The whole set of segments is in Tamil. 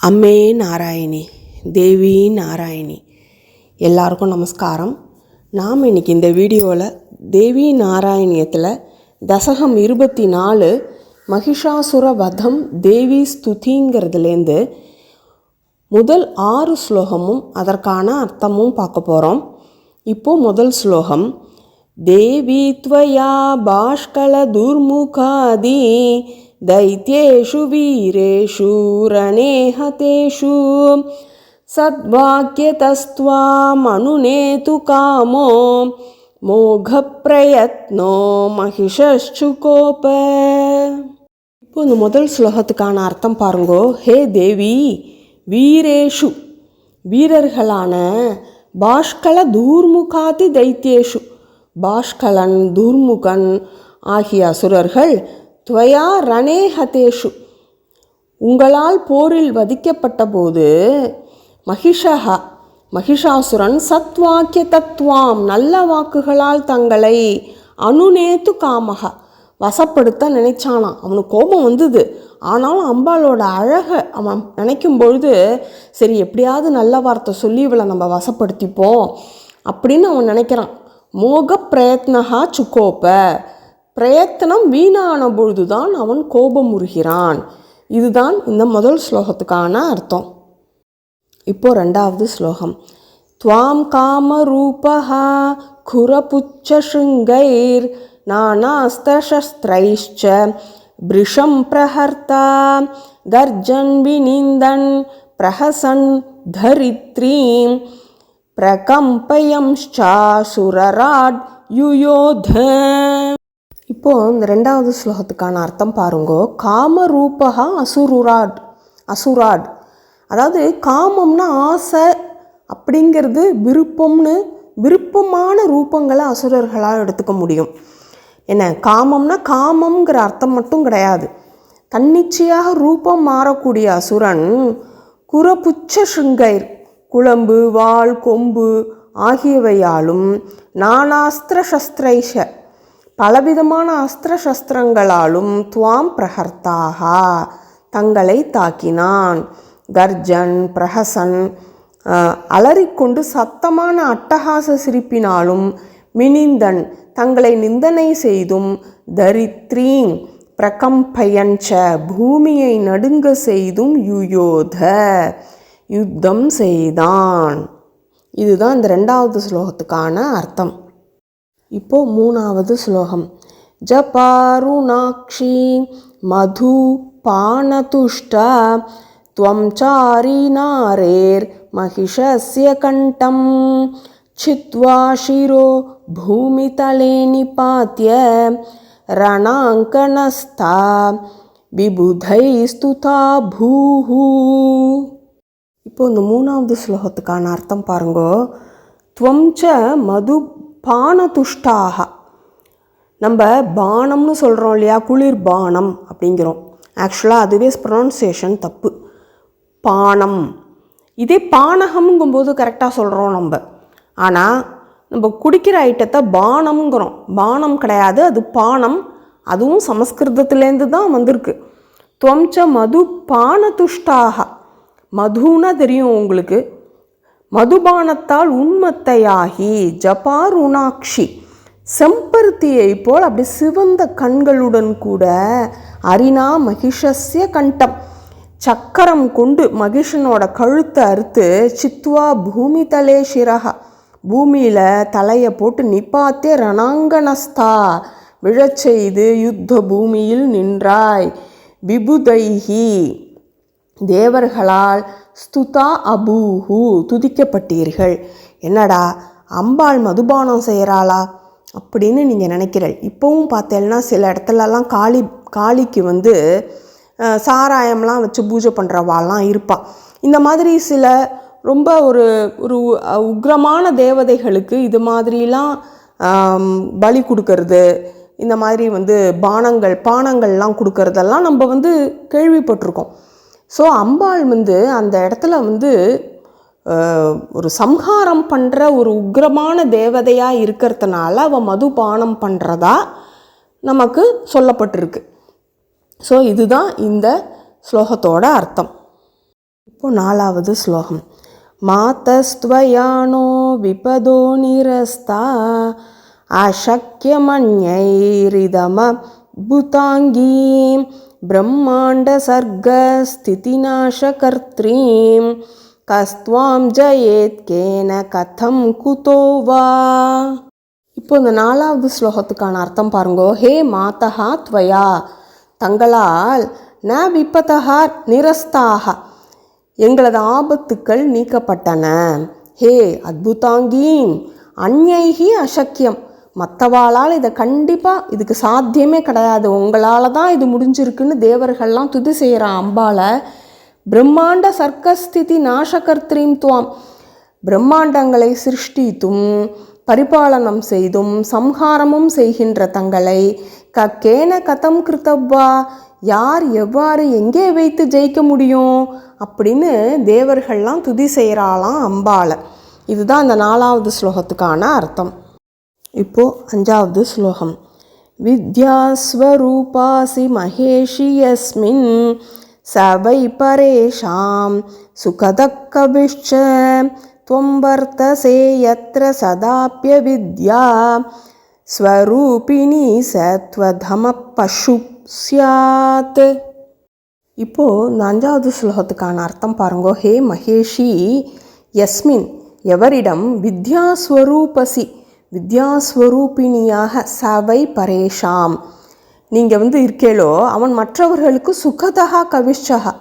அம்மே நாராயணி தேவி நாராயணி. எல்லாருக்கும் நமஸ்காரம். நாம் இன்னைக்கு இந்த வீடியோவில் தேவி நாராயணியத்தில் தசகம் இருபத்தி நாலு மகிஷாசுர வதம் தேவி ஸ்துதிங்கிறதுலேருந்து முதல் ஆறு ஸ்லோகமும் அதற்கான அர்த்தமும் பார்க்க போகிறோம் இப்போது முதல் ஸ்லோகம் தேவி துவயா பாஷ்கல துர்முகாதி दैत्येषु वीरेषु रणे हतेषु सद्वाक्यतस्त्वामनुनेतु कामो மோகப்பிரயத்னோ மகிஷச்சுகோப இப்போ இந்த முதல் ஸ்லோகத்துக்கான அர்த்தம் பாருங்கோ ஹே தேவி வீரேஷு வீரர்களான பாஷ்கல தூர்முகாதி தைத்தியேஷு பாஷ்கலன் தூர்முகன் ஆகிய அசுரர்கள் துவயா ரணே ஹதேஷு. உங்களால் போரில் வதிக்கப்பட்ட போது மகிஷஹா மகிஷாசுரன் சத்வாக்கிய தத்வாம் நல்ல வாக்குகளால் தங்களை அனுநேத்து காமக வசப்படுத்த நினைச்சானாம். அவனுக்கு கோபம் வந்தது. ஆனாலும் அம்பாளோட அழகை அவன் நினைக்கும் பொழுது சரி எப்படியாவது நல்ல வார்த்தை சொல்லி இவளை நம்ம வசப்படுத்திப்போம் அப்படின்னு அவன் நினைக்கிறான். மோக பிரயத்னஹா சுக்கோப்பை பிரயத்தனம் வீணான பொழுதுதான் அவன் கோபம் உறுகிறான். இதுதான் இந்த முதல் ஸ்லோகத்துக்கான அர்த்தம். இப்போ ரெண்டாவது ஸ்லோகம். துவாம் குரபுச்ச குரபுச்சருங்கைர் நானாஸ்திரசஸ்திரைஷ்ச பிரிஷம் பிரஹர்த்தா கர்ஜன் வினிந்தன் பிரஹசன் தரித்ரீம் பிரகம்பயம்ஷாசுரராட் யுயோத இப்போது இந்த ரெண்டாவது ஸ்லோகத்துக்கான அர்த்தம் பாருங்கோ. காமரூபகா அசுருராட் அசுராட். அதாவது காமம்னா ஆசை அப்படிங்கிறது விருப்பம்னு விருப்பமான ரூபங்களை அசுரர்களால் எடுத்துக்க முடியும். என்ன காமம்னா காமம்ங்கிற அர்த்தம் மட்டும் கிடையாது. தன்னிச்சையாக ரூபம் மாறக்கூடிய அசுரன் குரபுச்ச ஷுங்கைர் குழம்பு வாள் கொம்பு ஆகியவையாலும் நானாஸ்திர சஸ்திரைஷ பலவிதமான அஸ்திர சஸ்திரங்களாலும் துவாம் பிரகர்த்தாக தங்களை தாக்கினான். கர்ஜன் பிரஹசன் அலறிக்கொண்டு சத்தமான அட்டகாச சிரிப்பினாலும் மினிந்தன் தங்களை நிந்தனை செய்தும் தரித்ரீங் பிரகம்பயஞ்ச பூமியை நடுங்க செய்தும் யுயோத யுத்தம் செய்தான். இதுதான் இந்த ரெண்டாவது ஸ்லோகத்துக்கான அர்த்தம். இப்போ மூணாவது ஸ்லோகம் ஜபாருணாட்சி மது பானதுஷ்டா त्वं चारिनारेर् महिषस्य कण्ठं छित्त्वा शिरो भूमितले निपात्य ரணாங்கனஸ்தா விபுதை ஸ்துதா பூஹூ இப்போ இந்த மூணாவது ஸ்லோகத்துக்கான அர்த்தம் பாருங்கோ துவம்ச மது பானதுஷ்டாக நம்ம பானம்னு சொல்கிறோம் இல்லையா குளிர் பானம் அப்படிங்கிறோம். ஆக்சுவலாக அதுவே ப்ரொனன்சியேஷன் தப்பு. பானம். இதே பானகம்ங்கும்போது கரெக்டாக சொல்கிறோம் நம்ம. ஆனால் நம்ம குடிக்கிற ஐட்டத்தை பானம்ங்கிறோம். பானம் கிடையாது அது பானம். அதுவும் சமஸ்கிருதத்துலேருந்து தான் வந்திருக்கு. துவம்ச மது பானதுஷ்டாக மதுன்னா தெரியும் உங்களுக்கு. மதுபானத்தால் உண்மத்தையாகி ஜபாருணாட்சி செம்பருத்தியை போல் அப்படி சிவந்த கண்களுடன் கூட அரினா மகிஷஸ்ய கண்டம். சக்கரம் கொண்டு மகிஷனோட கழுத்தை அறுத்து சித்வா பூமி தலே சிரகா பூமியில் தலையை போட்டு நிப்பாத்தே ரணாங்கனஸ்தா. விழச் செய்து யுத்த பூமியில் நின்றாய். விபுதைஹி. தேவர்களால் ஸ்துதா அபூஹு துதிக்கப்பட்டீர்கள். என்னடா அம்பாள் மதுபானம் செய்கிறாளா அப்படின்னு நீங்கள் நினைக்கிறீள் இப்போவும் பார்த்தேன்னா சில இடத்துலலாம் காளி காளிக்கு வந்து சாராயம்லாம் வச்சு பூஜை பண்ணுறவாள்லாம் இருப்பாள் இந்த மாதிரி சில ரொம்ப ஒரு ஒரு உக்ரமான தேவதைகளுக்கு இது மாதிரிலாம் பலி கொடுக்கறது இந்த மாதிரி வந்து பானங்கள் பானங்கள்லாம் கொடுக்கறதெல்லாம் நம்ம வந்து கேள்விப்பட்டிருக்கோம். ஸோ அம்பாள் வந்து அந்த இடத்துல வந்து ஒரு சம்ஹாரம் பண்ணுற ஒரு உக்ரமான தேவதையாக இருக்கிறதுனால அவள் மதுபானம் பண்ணுறதா நமக்கு சொல்லப்பட்டிருக்கு. ஸோ இதுதான் இந்த ஸ்லோகத்தோட அர்த்தம். இப்போ நாலாவது ஸ்லோகம். மாதஸ்துவயானோ விபதோ நிரஸ்தா அசக்கியமன்யைரிதம புதாங்கீம் பிரம்மாண்ட சர்க்க கஸ்துவாம் ஜயேத் கேன கதம் குதோ வா இப்போ இந்த நாலாவது ஸ்லோகத்துக்கான அர்த்தம் பாருங்கோ. ஹே மாதா துவயா. தங்களால் ந விபதா நிரஸ்தாக எங்களது ஆபத்துக்கள் நீக்கப்பட்டன. ஹே அத்புதாங்கீம். அந்நைகி அசக்கியம். மற்றவாளால் இதை கண்டிப்பாக இதுக்கு சாத்தியமே கிடையாது. உங்களால் தான் இது முடிஞ்சிருக்குன்னு தேவர்கள்லாம் துதி செய்கிற அம்பாளை பிரம்மாண்ட சர்க்கஸ்திதி நாசகர்த்திரீம் துவாம். பிரம்மாண்டங்களை சிருஷ்டித்தும் பரிபாலனம் செய்தும் சம்ஹாரமும் செய்கின்ற தங்களை கக்கேன கதம் கிருத்தவ்வா யார் எவ்வாறு எங்கே வைத்து ஜெயிக்க முடியும் அப்படின்னு தேவர்கள்லாம் துதி செய்கிறாளாம் அம்பாளை இதுதான் அந்த நாலாவது ஸ்லோகத்துக்கான அர்த்தம். இப்போ அஞ்சாவது ஸ்லோகம் வித்யாஸ்வரூபாசி மகேஷி யஸ்மின் சவை பரேஷாம் சுகதக்கவிஷ்ச त्वं वर्तसे यत्र सदाप्य विद्या ஸ்வரூபிணி சத்வதம பசு சியாத் இப்போ இந்த அஞ்சாவது ஸ்லோகத்துக்கான அர்த்தம் பாருங்கோ ஹே மகேஷி யஸ்மின் எவரிடம் வித்யாஸ்வரூபசி வித்யாஸ்வரூபிணியாக சவை பரேஷாம். நீங்கள் வந்து இருக்கேளோ அவன் மற்றவர்களுக்கு சுகதகா கவிஷகா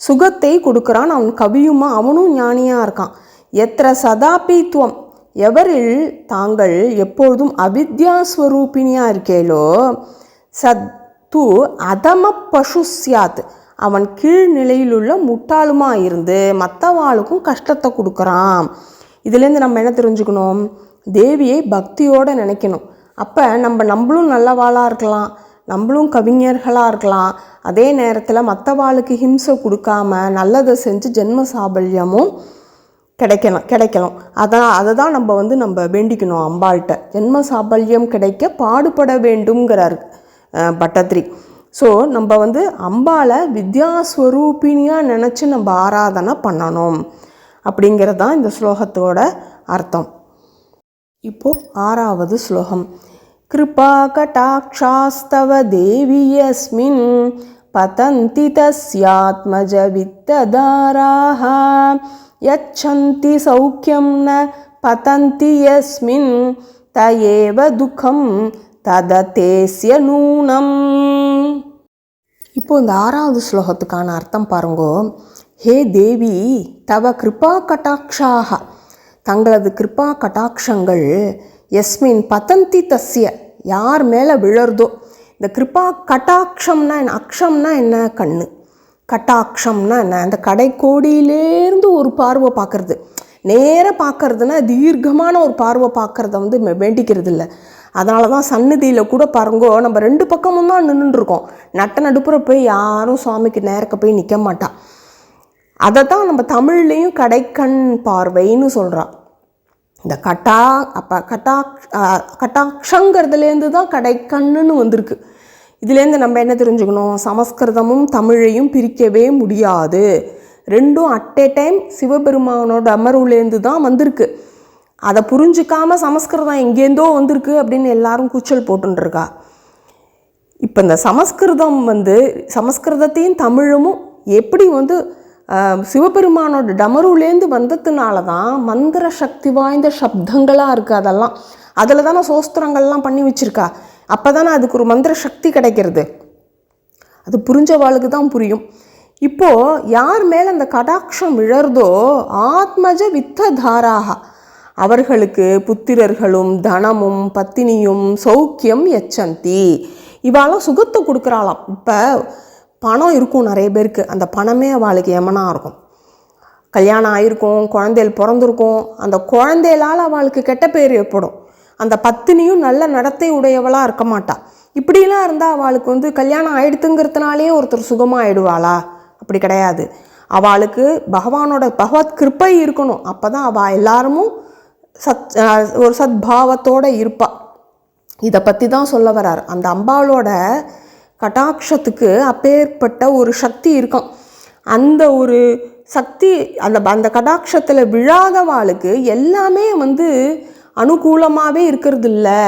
சுகத்தை கொடுக்குறான் அவன் கவியுமா? அவனும் ஞானியாக இருக்கான். எத்திர சதாபித்துவம் எவரில் தாங்கள் எப்பொழுதும் அவித்யாஸ்வரூபிணியாக இருக்கேளோ சத்து அதம பசு சியாத் அவன் கீழ்நிலையிலுள்ள முட்டாளுமாக இருந்து மற்றவாளுக்கும் கஷ்டத்தை கொடுக்குறான். இதுலேருந்து நம்ம என்ன தெரிஞ்சுக்கணும்? தேவியை பக்தியோடு நினைக்கணும். அப்போ நம்ம நம்மளும் நல்லவாளாக இருக்கலாம் நம்மளும் கவிஞர்களாக இருக்கலாம். அதே நேரத்தில் மற்றவாளுக்கு ஹிம்சை கொடுக்காம நல்லதை செஞ்சு ஜென்ம சாபல்யமும் கிடைக்கணும் கிடைக்கணும். அதான் அதை தான் நம்ம வந்து நம்ம வேண்டிக்கணும் அம்பாள்கிட்ட. ஜென்ம சாபல்யம் கிடைக்க பாடுபட வேண்டும்ங்கிறார் பட்டத்ரி. ஸோ நம்ம வந்து அம்பாளை வித்யாஸ்வரூபிணியாக நினச்சி நம்ம ஆராதனை பண்ணணும் அப்படிங்கிறது தான் இந்த ஸ்லோகத்தோட அர்த்தம். இப்போ ஆறாவது ஸ்லோகம். கிருபா கட்டாட்சாஸ்தவ தேவி யஸ்மின் பதந்தி தஸ்யாத்மஜ வித்ததாராக யச்சந்தி சௌக்கியம் ந பதந்தி யஸ்மின் தயேவ துக்கம் தததேஸ்ய நூனம். இப்போ இந்த ஆறாவது ஸ்லோகத்துக்கான அர்த்தம் பாருங்கோ. ஹே தேவி தவ கிருபா கட்டாட்சாக தங்களது கிருபா கட்டாட்சங்கள் எஸ்மின் பதந்தி தஸ்ய யார் மேலே விழறதோ. இந்த கிருபா கட்டாட்சம்னா என்ன? அக்ஷம்னா என்ன? கண்ணு. கட்டாட்சம்னா என்ன? அந்த கடைக்கோடியிலேருந்து ஒரு பார்வை பார்க்குறது. நேராக பார்க்கறதுனா தீர்க்கமான ஒரு பார்வை பார்க்குறத வந்து வேண்டிக்கிறது இல்லை அதனால தான் சந்நிதியில் கூட பாருங்கோ நம்ம ரெண்டு பக்கமும் தான் நின்றுருக்கோம் நட்ட நடுப்புற போய் யாரும் சுவாமிக்கு நேரக்க போய் நிற்க மாட்டான் அதை தான் நம்ம தமிழ்லேயும் கடைக்கண் பார்வைன்னு சொல்கிறான் இந்த கட்டா அப்போ கட்டா கட்டாட்சங்கிறதுலேருந்து தான் கடைக்கண்ணுன்னு வந்திருக்கு. இதுலேருந்து நம்ம என்ன தெரிஞ்சுக்கணும்? சமஸ்கிருதமும் தமிழையும் பிரிக்கவே முடியாது. ரெண்டும் அட் ஏ டைம் சிவபெருமானோட அமர்வுலேருந்து தான் வந்திருக்கு. அதை புரிஞ்சுக்காம சமஸ்கிருதம் எங்கேருந்தோ வந்திருக்கு அப்படின்னு எல்லாரும் கூச்சல் போட்டுருக்கா இப்போ இந்த சமஸ்கிருதம் வந்து சமஸ்கிருதத்தையும் தமிழும் எப்படி வந்து சிவபெருமானோட டமருலேருந்து வந்ததுனால தான் மந்திர சக்தி வாய்ந்த சப்தங்களாக இருக்குது அதெல்லாம். அதில் தானே சோஸ்திரங்கள்லாம் பண்ணி வச்சுருக்கா. அப்போ தானே அதுக்கு ஒரு மந்திர சக்தி கிடைக்கிறது. அது புரிஞ்சவாளுக்கு தான் புரியும். இப்போது யார் மேலே அந்த கடாட்சம் விழறதோ ஆத்மஜ வித்த தாராக அவர்களுக்கு புத்திரர்களும் தனமும் பத்தினியும் சௌக்கியம் எச்சந்தி. இவாளாம் சுகத்தை கொடுக்குறாளாம். இப்போ பணம் இருக்கும் நிறைய பேருக்கு. அந்த பணமே அவளுக்கு எமனாக இருக்கும். கல்யாணம் ஆயிருக்கும் குழந்தைகள் பிறந்திருக்கும். அந்த குழந்தைகளால் அவளுக்கு கெட்ட பேர் ஏற்படும். அந்த பத்தினியும் நல்ல நடத்தை உடையவளாக இருக்க மாட்டாள் இப்படிலாம் இருந்தால் அவளுக்கு வந்து கல்யாணம் ஆயிடுத்துங்கிறதுனாலே ஒருத்தர் சுகமாக ஆயிடுவாளா அப்படி கிடையாது. அவளுக்கு பகவானோட பகவத் கிருப்பை இருக்கணும். அப்போ தான் அவள் எல்லாருமும் சத் ஒரு சத்பாவத்தோடு இருப்பாள் இதை பற்றி தான் சொல்ல வரார். அந்த அம்பாளோட கட்டாட்சத்துக்கு அப்பேற்பட்ட ஒரு சக்தி இருக்கும். அந்த ஒரு சக்தி அந்த அந்த கடாட்சத்தில் விழாதவாளுக்கு எல்லாமே வந்து அனுகூலமாகவே இருக்கிறது இல்லை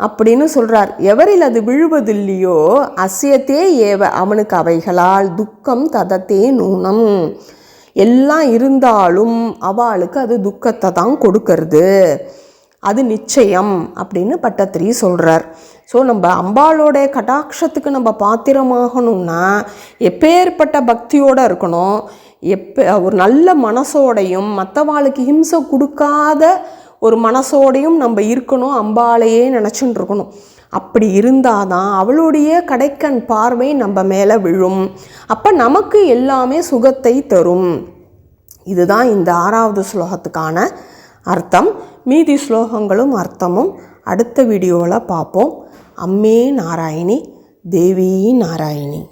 அப்படின்னு சொல்கிறார் எவரில் அது விழுவதில்லையோ அசியத்தே ஏவ அவனுக்கு அவைகளால் துக்கம் ததத்தே நூனம் எல்லாம் இருந்தாலும் அவளுக்கு அது துக்கத்தை தான் கொடுக்கறது. அது நிச்சயம் அப்படின்னு பட்டத்திரி சொல்கிறார் ஸோ நம்ம அம்பாளோடைய கடாட்சத்துக்கு நம்ம பாத்திரமாகணும்னா எப்பேற்பட்ட பக்தியோடு இருக்கணும் எப்போ ஒரு நல்ல மனசோடையும் மற்றவாளுக்கு ஹிம்சை கொடுக்காத ஒரு மனசோடையும் நம்ம இருக்கணும் அம்பாளையே நினச்சின்னு இருக்கணும். அப்படி இருந்தால் தான் அவளுடைய கடைக்கண் பார்வை நம்ம மேலே விழும். அப்போ நமக்கு எல்லாமே சுகத்தை தரும். இதுதான் இந்த ஆறாவது ஸ்லோகத்துக்கான அர்த்தம். மீதி ஸ்லோகங்களும் அர்த்தமும் அடுத்த வீடியோவில் பார்ப்போம். அம்மே நாராயணி தேவி நாராயணி.